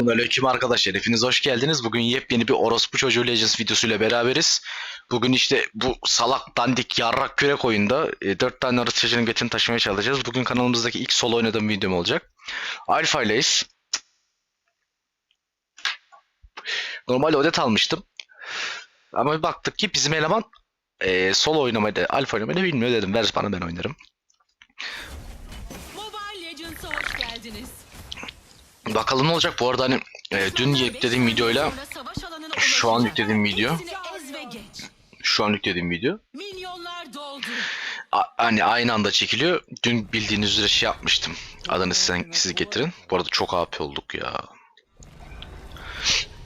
Aleyküm arkadaşlar. Hepiniz hoş geldiniz. Bugün yepyeni bir orospu çocuğu Legends videosuyla beraberiz. Bugün işte bu salak dandik yarrak kürek oyunda e, 4 tane orospu çocuğunun götünü taşımaya çalışacağız. Bugün kanalımızdaki ilk solo oynadığım videom olacak. Alpha ileyiz. Normal odet almıştım. Ama bir baktık ki bizim eleman e, solo oynamayı da alfa oynamayı da bilmiyor dedim. Ver bana ben oynarım. Mobile Legends'a hoş geldiniz. Bakalım ne olacak. Bu arada hani e, dün yüklediğim videoyla şu an yüklediğim video. Şu an yüklediğim video. A- hani aynı anda çekiliyor. Dün bildiğiniz üzere şey yapmıştım. Adını sen, siz getirin. Bu arada çok AP olduk ya.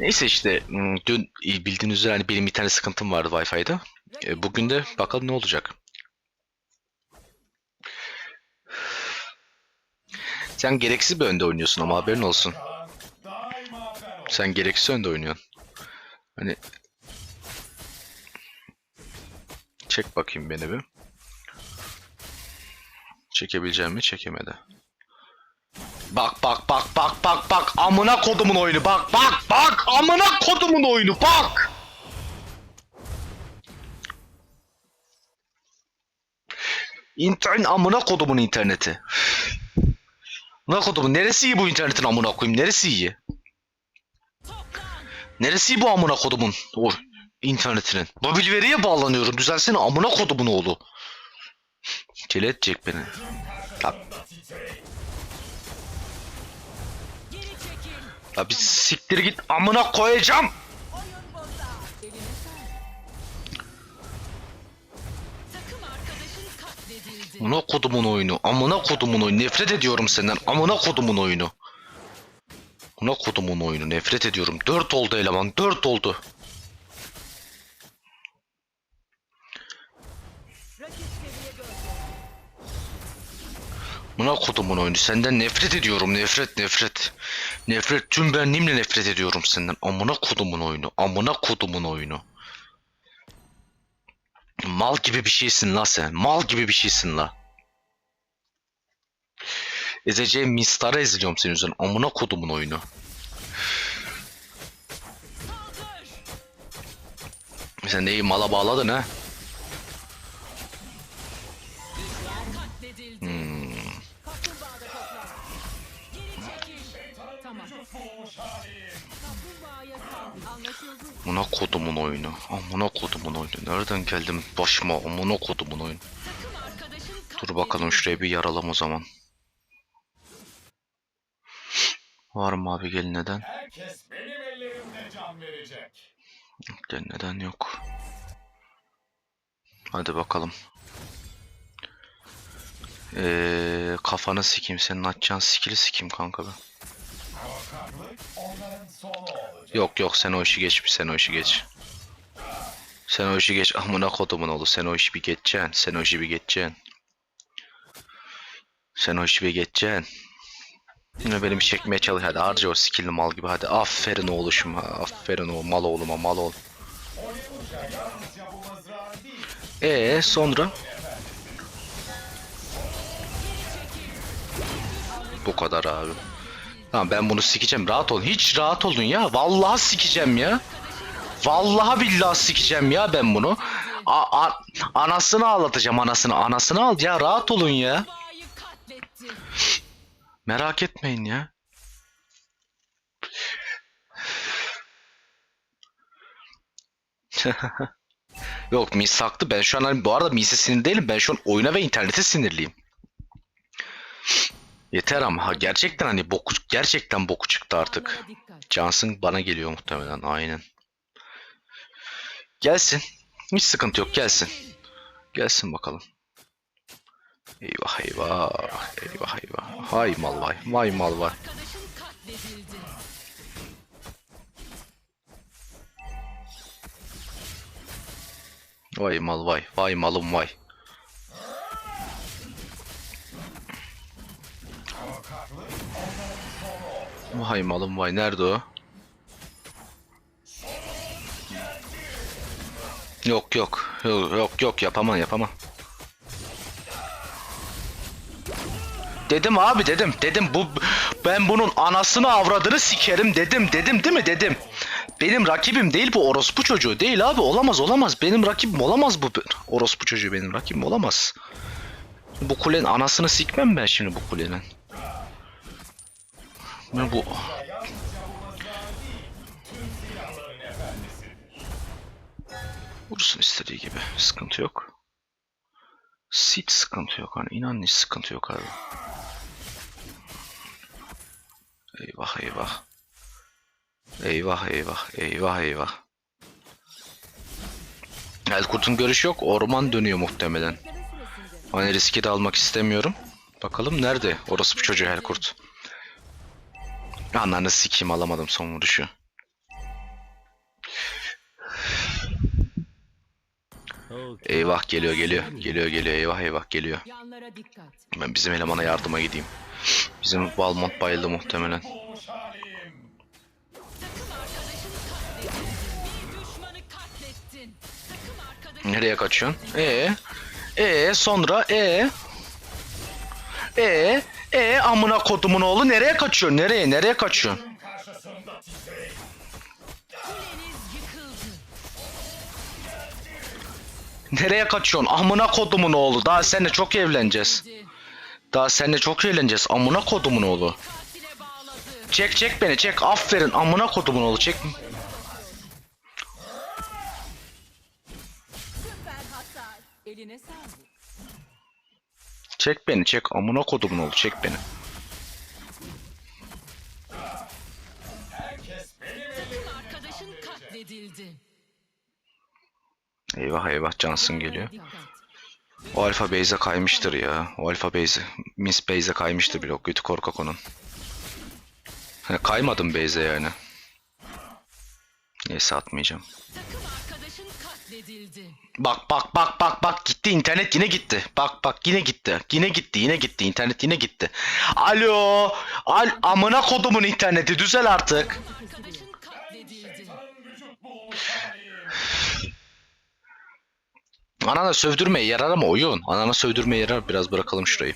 Neyse işte dün bildiğiniz üzere hani benim bir tane sıkıntım vardı Wi-Fi'de. E, bugün de bakalım ne olacak. Sen gereksiz bir önde oynuyorsun ama haberin olsun. Sen gereksiz önde oynuyorsun. Hani çek bakayım beni bir. Çekebileceğim mi? Çekemedi. Bak bak bak bak bak bak amına kodumun oyunu bak bak bak amına kodumun oyunu bak. İnternet amına kodumun interneti. Amına kodumun neresi iyi bu internetin amına koyayım neresi iyi? Neresi bu amına kodumun o internetinin? Mobil veriye bağlanıyorum düzelsene amına kodumun oğlu. Çile edecek beni. Çekil. la bir siktir git amına koyacağım. Amına kodumun oyunu. Amına kodumun oyunu. Nefret ediyorum senden. Amına kodumun oyunu. Amına kodumun oyunu. Nefret ediyorum. Dört oldu eleman. Dört oldu. Amına kodumun oyunu. Senden nefret ediyorum. Nefret nefret. Nefret. Tüm benliğimle nefret ediyorum senden. Amına kodumun oyunu. Amına kodumun oyunu. Mal gibi bir şeysin la sen. Mal gibi bir şeysin la. Ezeceğim Mistar'ı ezeceğim senin yüzünden. Amına kodumun oyunu. Sen neyi mala bağladın ha? Nereden geldim başıma? Amına kodumun arkadaşın Dur bakalım şuraya bir yaralım o zaman. Var mı abi gelin neden? Herkes benim ellerimde can verecek. Gel neden yok. Hadi bakalım. Ee, kafanı sikeyim senin atacağın skill'i sikeyim kanka be. Korkaklık onların sonu olacak. Yok yok sen o işi geç bir sen o işi geç. Sen o işi geç amına kodumun oğlu sen o işi bir geçeceksin. Sen o işi bir geçeceksin. Sen o işi bir geçeceksin. Yine benim çekmeye çalış hadi harca o skill'li mal gibi hadi aferin oğluşum ha, aferin o mal oğluma mal oğlum. Ee sonra? Bu kadar abi. Tamam ben bunu sikeceğim rahat ol. Hiç rahat olun ya. Vallahi sikeceğim ya. Vallahi billahi sikeceğim ya ben bunu. A- a- anasını ağlatacağım anasını. Anasını al ya rahat olun ya. Merak etmeyin ya. Yok mis haklı. Ben şu an hani bu arada Mis'e sinir değilim. Ben şu an oyuna ve internete sinirliyim. Yeter ama ha gerçekten hani boku gerçekten boku çıktı artık. Johnson bana geliyor muhtemelen aynen. Gelsin. Hiç sıkıntı yok gelsin. Gelsin bakalım. Eyvah eyvah. Eyvah eyvah. Hay mal vay. Vay mal vay. Vay mal vay. Vay malım vay. Vay malım vay. Nerede o? Yok yok. Yok yok, yok yapamam yapamam. Dedim abi dedim. Dedim bu Ben bunun anasını avradını sikerim dedim dedim değil mi dedim. Benim rakibim değil bu orospu çocuğu değil abi olamaz olamaz benim rakibim olamaz bu orospu çocuğu benim rakibim olamaz. Bu kulenin anasını sikmem ben şimdi bu kulenin. Ben bu vursun istediği gibi sıkıntı yok. Hiç sıkıntı yok hani inan hiç sıkıntı yok abi. Eyvah eyvah. Eyvah eyvah eyvah eyvah. Elkurt'un görüşü yok. Orman dönüyor muhtemelen. Hani riski de almak istemiyorum. Bakalım nerede? Orası bu çocuğu Elkurt. Ananı sikeyim alamadım son vuruşu. Eyvah geliyor geliyor. Geliyor geliyor eyvah eyvah geliyor. Ben bizim elemana yardıma gideyim. Bizim Valmont bayıldı muhtemelen. Boğuş halim. Takım arkadaşını katledin. Bir düşmanı katlettin. Takım arkadaşın Nereye kaçıyorsun? Ee, ee sonra ee, ee, ee amına kodumun oğlu nereye kaçıyorsun? Nereye? Nereye kaçıyorsun? Nereye kaçıyorsun? Amına kodumun oğlu. Daha seninle çok evleneceğiz. Daha seninle çok eğleneceğiz. Amına kodumun oğlu. Çek çek beni çek. Aferin amına kodumun oğlu çek. Çek beni çek. Amına kodumun oğlu çek beni. Arkadaşın katledildi. Eyvah eyvah Johnson geliyor. O alfa base'e kaymıştır ya. O alfa base, Miss base'e kaymıştır o kötü korkak onun. He, kaymadım base'e yani. Neyse atmayacağım. Bak bak bak bak bak gitti internet yine gitti. Bak bak yine gitti. Yine gitti yine gitti internet yine gitti. Alo. Al amına kodumun interneti düzel artık. Anana sövdürmeye yarar ama oyun. Anana sövdürmeye yarar biraz bırakalım şurayı.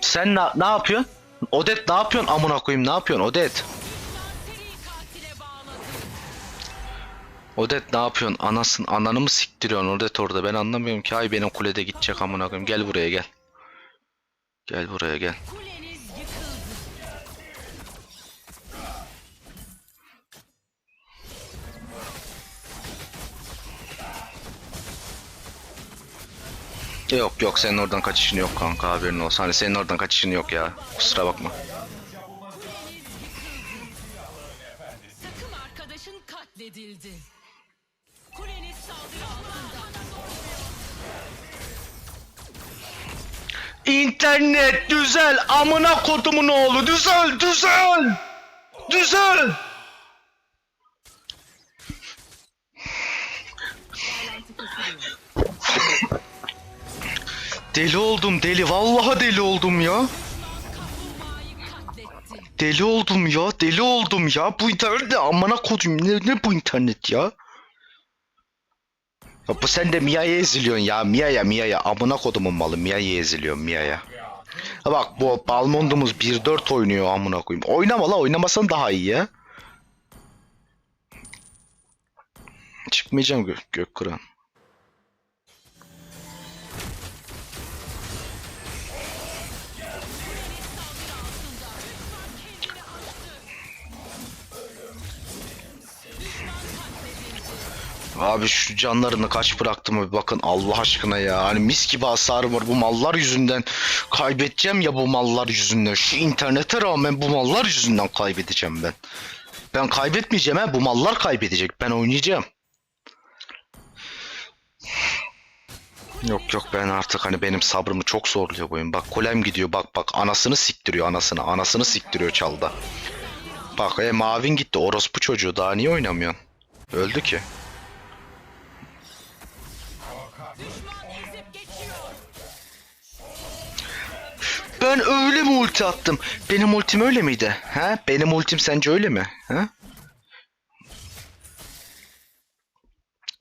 Sen na- ne yapıyorsun? Odet ne yapıyorsun amına koyayım ne yapıyorsun Odet? Odet ne yapıyorsun? Anasın ananı mı siktiriyorsun Odet orada? Ben anlamıyorum ki. Ay benim kulede gidecek amına koyayım. Gel buraya gel. Gel buraya gel. Yok yok senin oradan kaçışın yok kanka haberin olsun. Hani senin oradan kaçışın yok ya. Kusura bakma. Takım arkadaşın katledildi. Kuleniz saldırı altında. İnternet düzel amına kodumun oğlu düzel düzel. Düzel. Deli oldum deli vallahi deli oldum ya. Deli oldum ya deli oldum ya. Bu internet ne amına kodum ne, ne bu internet ya? Ya bu sen de Mia'ya eziliyorsun ya Mia'ya Mia'ya amına kodumun malı Mia'ya eziliyorsun Mia'ya. Ha bak bu Balmond'umuz 1-4 oynuyor amına koyayım. Oynama la oynamasan daha iyi ya. Çıkmayacağım gök Gökkuran. Abi şu canlarını kaç bıraktım bir bakın Allah aşkına ya. Hani mis gibi hasarım var bu mallar yüzünden. Kaybedeceğim ya bu mallar yüzünden. Şu internete rağmen bu mallar yüzünden kaybedeceğim ben. Ben kaybetmeyeceğim ha bu mallar kaybedecek. Ben oynayacağım. Yok yok ben artık hani benim sabrımı çok zorluyor bu oyun. Bak kolem gidiyor bak bak anasını siktiriyor anasını. Anasını siktiriyor çalda. Bak e, mavin gitti orospu çocuğu daha niye oynamıyorsun? Öldü ki. Ben öyle mi ulti attım? Benim ultim öyle miydi? Ha? Benim ultim sence öyle mi? Ha?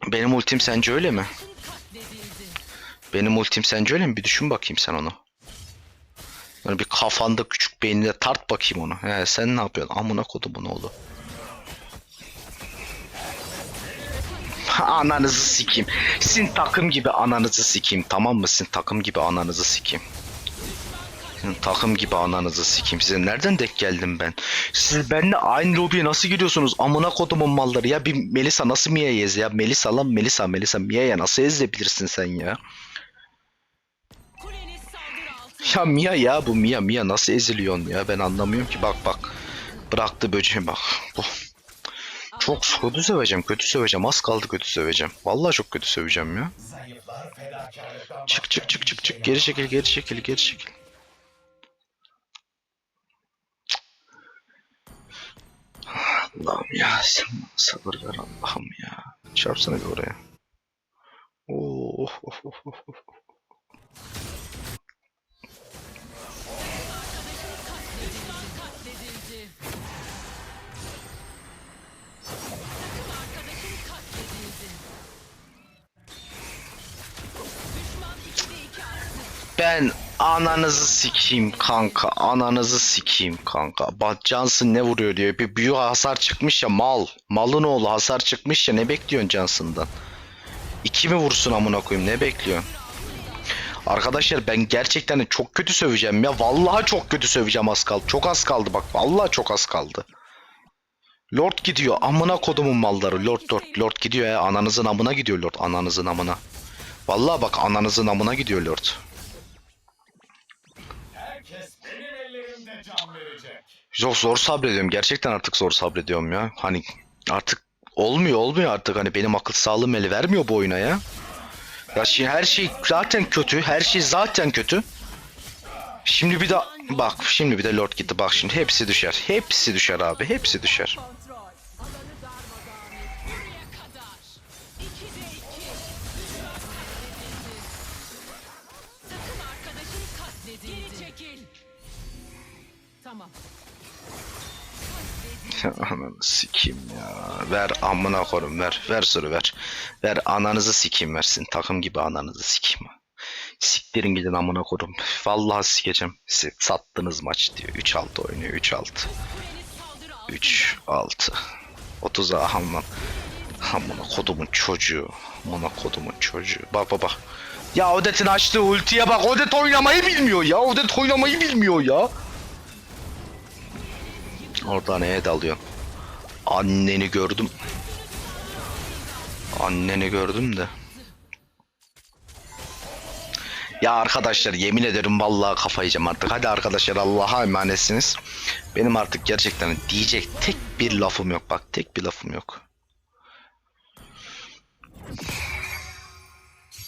Benim ultim sence öyle mi? Benim ultim sence öyle mi? Bir düşün bakayım sen onu. Böyle bir kafanda küçük beyninde tart bakayım onu. He, sen ne yapıyorsun? Amına kodumun oğlu. Ananızı sikeyim. Sizin takım gibi ananızı sikeyim. Tamam mı? Sizin takım gibi ananızı sikeyim. Takım gibi ananızı sikeyim. Size nereden denk geldim ben? Siz benimle aynı lobiye nasıl giriyorsunuz? Amına kodumun malları ya. Bir Melisa nasıl Mia'yı ez ya? Melisa lan Melisa. Melisa Mia'ya nasıl ezebilirsin sen ya? Ya Mia ya bu Mia Mia nasıl eziliyorsun ya ben anlamıyorum ki bak bak. Bıraktı böceği bak. Bu. Çok kötü söveceğim kötü söveceğim az kaldı kötü söveceğim. Vallahi çok kötü söveceğim ya. Çık çık çık çık çık geri çekil geri çekil geri çekil. Allah'ım ya sen sabır ver Allah'ım ya. Çarpsana bir oraya. Oh, oh, oh, oh, oh, oh. Katledildi. Takım arkadaşın katledildi. Düşman 2'de 2 attı. Ben ananızı sikeyim kanka. Ananızı sikeyim kanka. Bak Johnson ne vuruyor diyor. Bir büyü hasar çıkmış ya mal. Malın oğlu hasar çıkmış ya ne bekliyorsun Johnson'dan? İki mi vursun amına koyayım ne bekliyorsun? Arkadaşlar ben gerçekten çok kötü söveceğim ya. Vallahi çok kötü söveceğim az kaldı. Çok az kaldı bak. Vallahi çok az kaldı. Lord gidiyor. Amına kodumun malları. Lord Lord Lord gidiyor ya. Ananızın amına gidiyor Lord. Ananızın amına. Vallahi bak ananızın amına gidiyor Lord. Herkes benim ellerimde can Çok zor sabrediyorum. Gerçekten artık zor sabrediyorum ya. Hani artık olmuyor olmuyor artık. Hani benim akıl sağlığım el vermiyor bu oyuna ya. Ya şimdi her şey zaten kötü. Her şey zaten kötü. Şimdi bir de bak şimdi bir de Lord gitti. Bak şimdi hepsi düşer. Hepsi düşer abi. Hepsi düşer. Buraya Ananı sikeyim ya. Ver amına koyayım ver. Ver soru ver. Ver ananızı sikeyim versin. Takım gibi ananızı sikeyim. Siktirin gidin amına koyayım. Vallahi sikeceğim. Siz sattınız maç diyor. 3-6 oynuyor 3-6. Kuleniz saldırı altında. 3 6 30'a hamlan. Amına kodumun çocuğu. Amına kodumun çocuğu. Bak bak bak. Ya Odet'in açtığı ultiye bak. Odet oynamayı bilmiyor ya. Odet oynamayı bilmiyor ya. Oradan neye dalıyor? Anneni gördüm. Anneni gördüm de. Ya arkadaşlar yemin ederim vallahi kafayı yiyeceğim artık. Hadi arkadaşlar Allah'a emanetsiniz. Benim artık gerçekten diyecek tek bir lafım yok. Bak tek bir lafım yok.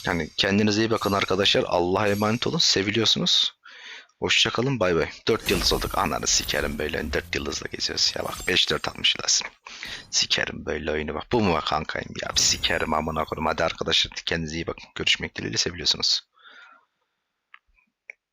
Yani kendinize iyi bakın arkadaşlar. Allah'a emanet olun. Seviliyorsunuz. Hoşçakalın bay bay. 4 yıldız olduk. Ananı sikerim böyle 4 yıldızla geziyoruz. Ya bak 5-4 atmış lazım. Sikerim böyle oyunu bak. Bu mu bak kankayım ya? Sikerim amına koyayım. Hadi arkadaşlar kendinize iyi bakın. Görüşmek dileğiyle seviliyorsunuz.